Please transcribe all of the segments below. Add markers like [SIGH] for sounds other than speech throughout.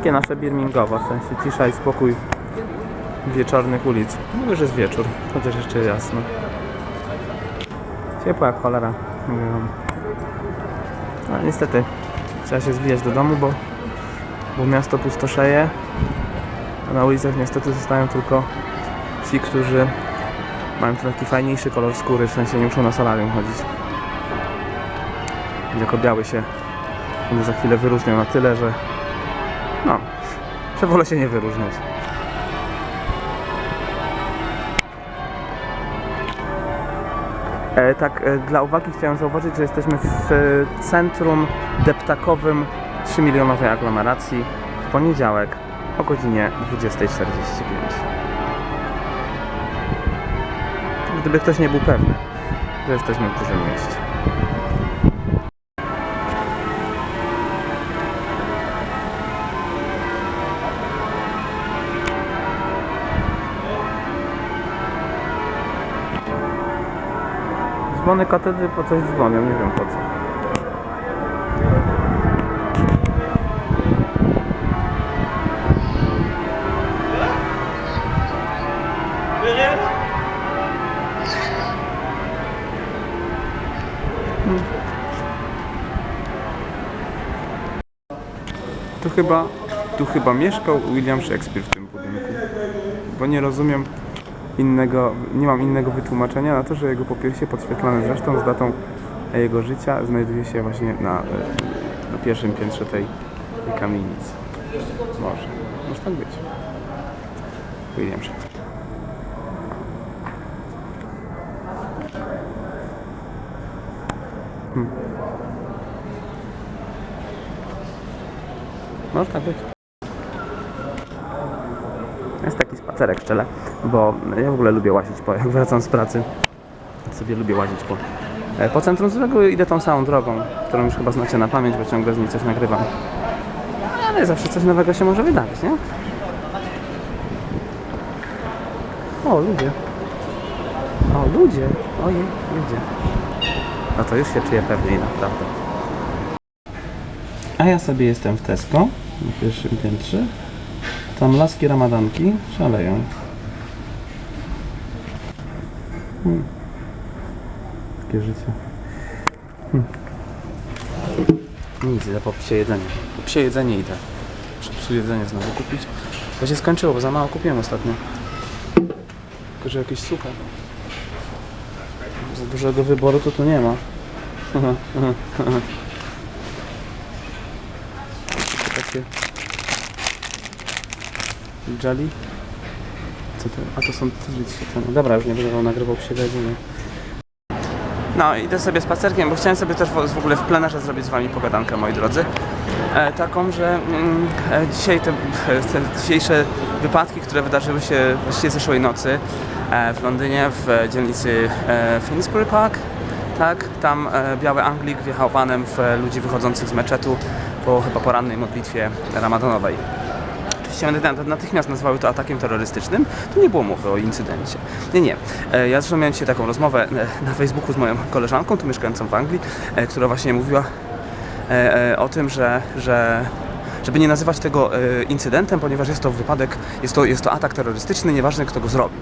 Takie nasze Birmingowo, w sensie cisza i spokój wieczornych ulic. Mówię, że jest wieczór, chociaż jeszcze jasno. Ciepło jak cholera. No niestety trzeba się zwijać do domu, bo, bo miasto pustoszeje. A na ulicach niestety zostają tylko ci, którzy mają taki fajniejszy kolor skóry, w sensie nie muszą na solarium chodzić. Jako biały się one za chwilę wyróżnią na tyle, że no, że [LAUGHS] wolę się nie wyróżniać. E, tak, e, dla uwagi chciałem zauważyć, że jesteśmy w e, centrum deptakowym 3 milionowej aglomeracji w poniedziałek o godzinie 20.45. Gdyby ktoś nie był pewny, że jesteśmy w dużym mieście. Dzwony katedry po coś dzwonią, nie wiem po co. Tu chyba, tu chyba mieszkał William Shakespeare w tym budynku. Bo nie rozumiem innego, nie mam innego wytłumaczenia na to, że jego popiersie podświetlane zresztą z datą jego życia znajduje się właśnie na, e, na pierwszym piętrze tej, tej kamienicy. Może. Może tak być. William Shakespeare. Hmm. Może tak być. Jest taki spacerek w czele, bo ja w ogóle lubię łazić po, [LAUGHS] jak wracam z pracy, sobie lubię łazić po, e, po centrum, z którego idę tą samą drogą, którą już chyba znacie na pamięć, bo ciągle z niej coś nagrywam. Ale zawsze coś nowego się może wydarzyć, nie? O, ludzie. O, ludzie. Ojej, ludzie. No to już się czuję pewniej, naprawdę. A ja sobie jestem w Tesco, na pierwszym piętrze. Tam laski ramadanki szaleją. Hmm. Takie życie. Hmm. Nic, idę po psie jedzenie. Po psie jedzenie idę. Muszę psu jedzenie znowu kupić. Bo się skończyło, bo za mało kupiłem ostatnio. Tylko, że jakieś suche. Za dużego wyboru to tu nie ma. [LAUGHS] Takie Jali? Co to? A to są też świetlane. Dobra, już nie będę nagrywał przy jedzenia. No, idę sobie spacerkiem, bo chciałem sobie też w, ogóle w plenerze zrobić z wami pogadankę, moi drodzy. E, taką, że mm, e, dzisiaj te, te dzisiejsze wypadki, które wydarzyły się właściwie zeszłej nocy e, w Londynie, w dzielnicy e, Finsbury Park, tak, tam e, biały Anglik wjechał vanem w ludzi wychodzących z meczetu po chyba porannej modlitwie ramadanowej. Oczywiście natychmiast nazwały to atakiem terrorystycznym. Tu nie było mowy o incydencie. Nie, nie. E, Ja zresztą miałem dzisiaj taką rozmowę e, na Facebooku z moją koleżanką, tu mieszkającą w Anglii, e, która właśnie mówiła o tym, że, że żeby nie nazywać tego incydentem, ponieważ jest to wypadek, jest to, jest to atak terrorystyczny, nieważne kto go zrobił.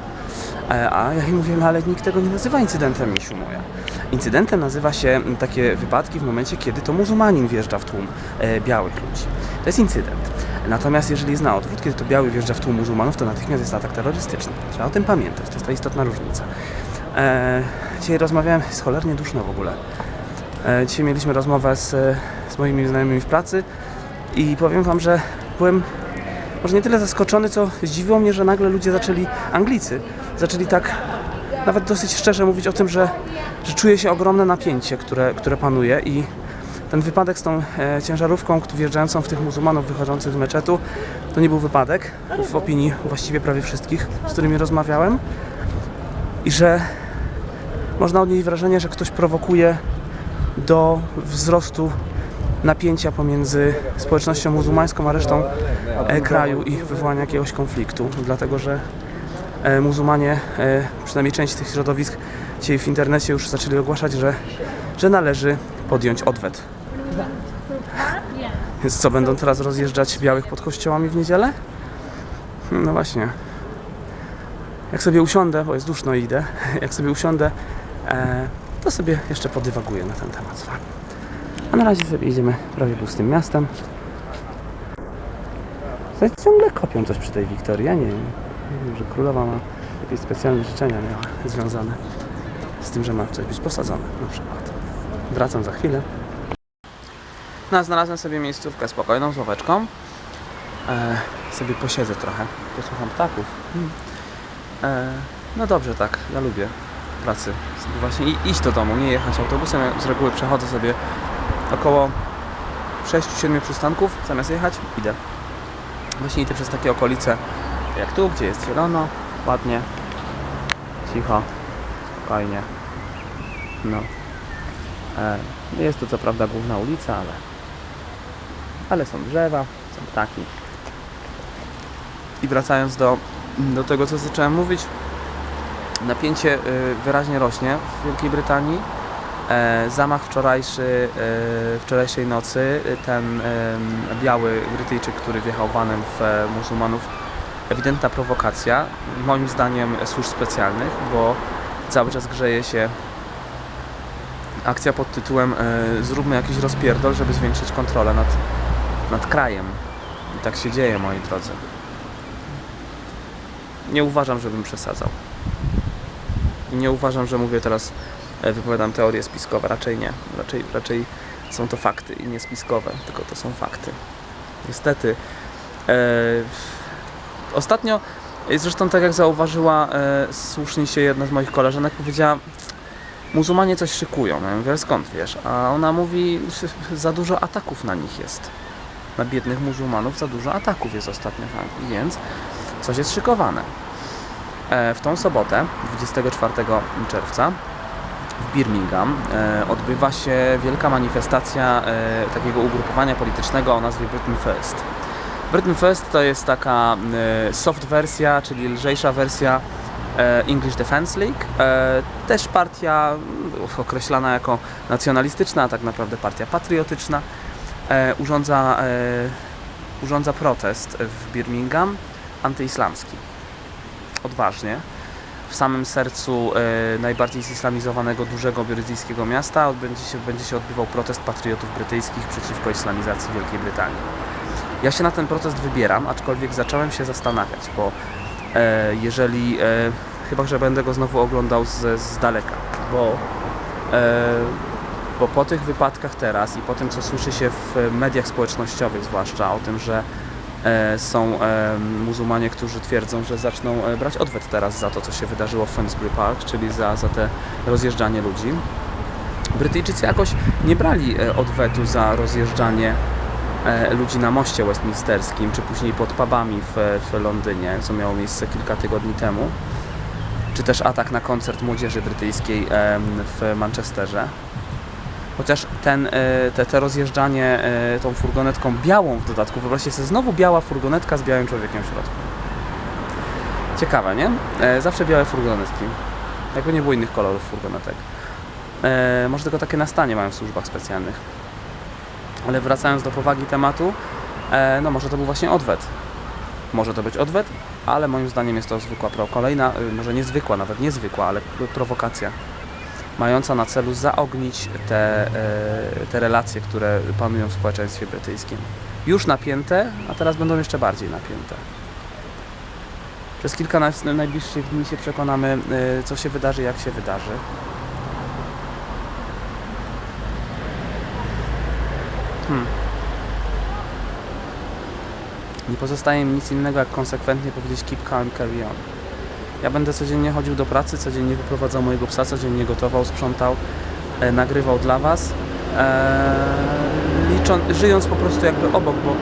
E, A ja jej mówię, no ale nikt tego nie nazywa incydentem, misiu moja. Incydentem nazywa się takie wypadki w momencie, kiedy to muzułmanin wjeżdża w tłum białych ludzi. To jest incydent. Natomiast jeżeli jest na odwrót, kiedy to biały wjeżdża w tłum muzułmanów, to natychmiast jest atak terrorystyczny. Trzeba o tym pamiętać, to jest ta istotna różnica. E, dzisiaj rozmawiałem, jest cholernie duszno w ogóle. E, dzisiaj mieliśmy rozmowę z, z moimi znajomymi w pracy i powiem wam, że byłem może nie tyle zaskoczony, co zdziwiło mnie, że nagle ludzie zaczęli, Anglicy, zaczęli tak nawet dosyć szczerze mówić o tym, że, że czuje się ogromne napięcie, które, które panuje i ten wypadek z tą e, ciężarówką, wjeżdżającą w tych muzułmanów wychodzących z meczetu, to nie był wypadek, w opinii właściwie prawie wszystkich, z którymi rozmawiałem i że można odnieść wrażenie, że ktoś prowokuje do wzrostu napięcia pomiędzy społecznością muzułmańską a resztą e, kraju i wywołania jakiegoś konfliktu, dlatego że e, muzułmanie, e, przynajmniej część tych środowisk dzisiaj w internecie już zaczęli ogłaszać, że, że należy podjąć odwet. Więc co, będą teraz rozjeżdżać białych pod kościołami w niedzielę? No właśnie. Jak sobie usiądę, bo jest duszno i idę, [LAUGHS] jak sobie usiądę, e, to sobie jeszcze podywaguję na ten temat z wami. A na razie sobie idziemy prawie pustym miastem. Zaś ciągle kopią coś przy tej Wiktorii, ja nie wiem. Nie wiem, że królowa ma jakieś specjalne życzenia miała związane z tym, że ma coś być posadzone na przykład. Wracam za chwilę. No, znalazłem sobie miejscówkę spokojną, z ławeczką. E, sobie posiedzę trochę, posłucham ptaków. Hmm. E, no dobrze tak, ja lubię pracy sobie właśnie i- iść do domu, nie jechać autobusem. Ja z reguły przechodzę sobie około 6-7 przystanków, zamiast jechać, idę. Właśnie idę przez takie okolice jak tu, gdzie jest zielono, ładnie, cicho, spokojnie. No. E, jest to co prawda główna ulica, ale, ale są drzewa, są ptaki. I wracając do, do tego, co zacząłem mówić, napięcie y, wyraźnie rośnie w Wielkiej Brytanii. E, zamach wczorajszy, e, wczorajszej nocy, y, ten biały Brytyjczyk, który wjechał vanem w e, muzułmanów, ewidentna prowokacja, moim zdaniem służb specjalnych, bo cały czas grzeje się akcja pod tytułem Zróbmy jakiś rozpierdol, żeby zwiększyć kontrolę nad, nad krajem. I tak się dzieje, moi drodzy. Nie uważam, żebym przesadzał. Nie uważam, że mówię teraz, e, wypowiadam teorie spiskowe. Raczej nie. Raczej, raczej są to fakty i nie spiskowe, tylko to są fakty. Niestety. E, ostatnio, e, zresztą tak jak zauważyła e, słusznie się jedna z moich koleżanek, powiedziała, muzułmanie coś szykują. Ja mówię, "Ale skąd wiesz? A ona mówi, za dużo ataków na nich jest. Na biednych muzułmanów za dużo ataków jest ostatnio w Anglii, więc coś jest szykowane. E, W tą sobotę, 24 czerwca, w Birmingham e, odbywa się wielka manifestacja e, takiego ugrupowania politycznego o nazwie Britain First. Britain First to jest taka soft wersja, czyli lżejsza wersja English Defence League. Też partia określana jako nacjonalistyczna, a tak naprawdę partia patriotyczna. E, Urządza, e, urządza protest w Birmingham antyislamski. Odważnie. W samym sercu e, najbardziej zislamizowanego dużego brytyjskiego miasta będzie się, będzie się odbywał protest patriotów brytyjskich przeciwko islamizacji Wielkiej Brytanii. Ja się na ten protest wybieram, aczkolwiek zacząłem się zastanawiać, bo jeżeli, chyba że będę go znowu oglądał z, z daleka, bo, bo po tych wypadkach teraz i po tym, co słyszy się w mediach społecznościowych, zwłaszcza o tym, że e, są e, muzułmanie, którzy twierdzą, że zaczną e, brać odwet teraz za to, co się wydarzyło w Finsbury Park, czyli za, za te rozjeżdżanie ludzi. Brytyjczycy jakoś nie brali odwetu za rozjeżdżanie ludzi na moście westminsterskim, czy później pod pubami w, w Londynie, co miało miejsce kilka tygodni temu, czy też atak na koncert młodzieży brytyjskiej w Manchesterze. Chociaż ten, e, te, te rozjeżdżanie e, tą furgonetką białą w dodatku, wyobraźcie sobie, znowu biała furgonetka z białym człowiekiem w środku. Ciekawe, nie? E, Zawsze białe furgonetki. Jakby nie było innych kolorów furgonetek. Może tylko takie na stanie mają w służbach specjalnych. Ale wracając do powagi tematu, no może to był właśnie odwet. Może to być odwet, ale moim zdaniem jest to zwykła kolejna, y, może niezwykła, nawet niezwykła, ale prowokacja mająca na celu zaognić te, e, te relacje, które panują w społeczeństwie brytyjskim. Już napięte, a teraz będą jeszcze bardziej napięte. Przez kilka najbliższych dni się przekonamy, y, co się wydarzy, jak się wydarzy. Hmm. Nie pozostaje mi nic innego, jak konsekwentnie powiedzieć keep calm, carry on. Ja będę codziennie chodził do pracy, codziennie wyprowadzał mojego psa, codziennie gotował, sprzątał, e, nagrywał dla Was, e, żyjąc po prostu jakby obok, bo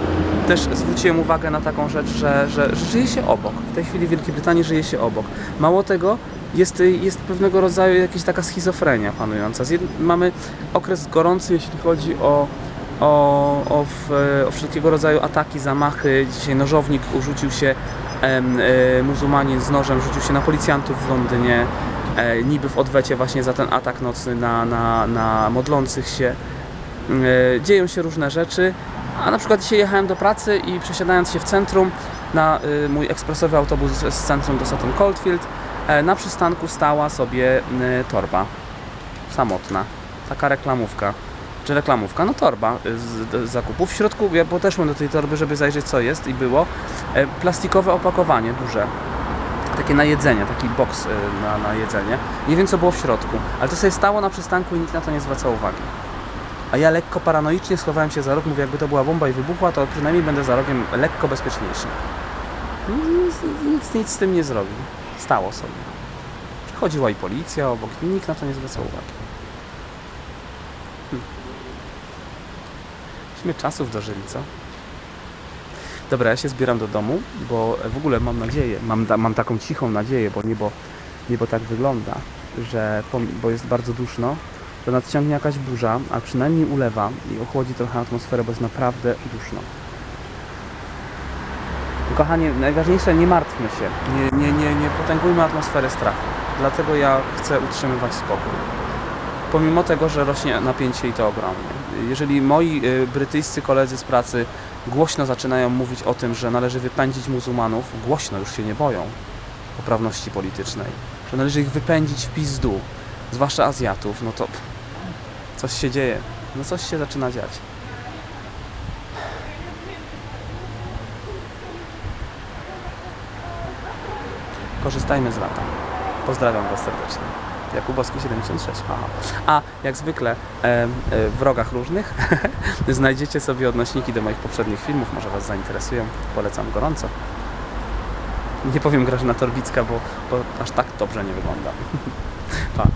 też zwróciłem uwagę na taką rzecz, że, że, żyje się obok. W tej chwili w Wielkiej Brytanii żyje się obok. Mało tego, jest, jest pewnego rodzaju jakaś taka schizofrenia panująca. Mamy okres gorący, jeśli chodzi o, o, o, w, o wszelkiego rodzaju ataki, zamachy. Dzisiaj nożownik urzucił się, muzułmanin z nożem rzucił się na policjantów w Londynie, e, niby w odwecie właśnie za ten atak nocny na, na, na modlących się. E, dzieją się różne rzeczy A na przykład dzisiaj jechałem do pracy i przesiadając się w centrum na y, mój ekspresowy autobus z centrum do Sutton Coldfield, e, na przystanku stała sobie y, torba samotna, taka reklamówka. Czy reklamówka? No torba y, z, zakupów. W środku, ja podeszłem do tej torby, żeby zajrzeć co jest i było e, plastikowe opakowanie duże. Takie na jedzenie, taki boks y, na, na jedzenie. Nie wiem co było w środku, ale to sobie stało na przystanku i nikt na to nie zwracał uwagi. A ja lekko paranoicznie schowałem się za rog, mówię, jakby to była bomba i wybuchła, to przynajmniej będę za rogiem lekko bezpieczniejszy. Nic, nic, nic z tym nie zrobił. Stało sobie. Przechodziła i policja obok, nikt na to nie zwracał uwagi. Myśmy czasów dożyli, co? Dobra, ja się zbieram do domu, bo w ogóle mam nadzieję, mam, mam taką cichą nadzieję, bo niebo, niebo tak wygląda, że bo jest bardzo duszno, to nadciągnie jakaś burza, a przynajmniej ulewa i ochłodzi trochę atmosferę, bo jest naprawdę duszno. Kochanie, najważniejsze, nie martwmy się, nie, nie, nie, nie potęgujmy atmosfery strachu. Dlatego ja chcę utrzymywać spokój. Pomimo tego, że rośnie napięcie i to ogromnie. Jeżeli moi y, brytyjscy koledzy z pracy głośno zaczynają mówić o tym, że należy wypędzić muzułmanów, głośno już się nie boją poprawności politycznej, że należy ich wypędzić w pizdu, zwłaszcza Azjatów, no to coś się dzieje, no coś się zaczyna dziać. Korzystajmy z lata. Pozdrawiam Was serdecznie. Jakubowski 76. Aha. A jak zwykle e, w rogach różnych [LAUGHS] znajdziecie sobie odnośniki do moich poprzednich filmów, może Was zainteresują. Polecam gorąco. Nie powiem Grażyna Torbicka, bo, bo aż tak dobrze nie wygląda. [LAUGHS] pa.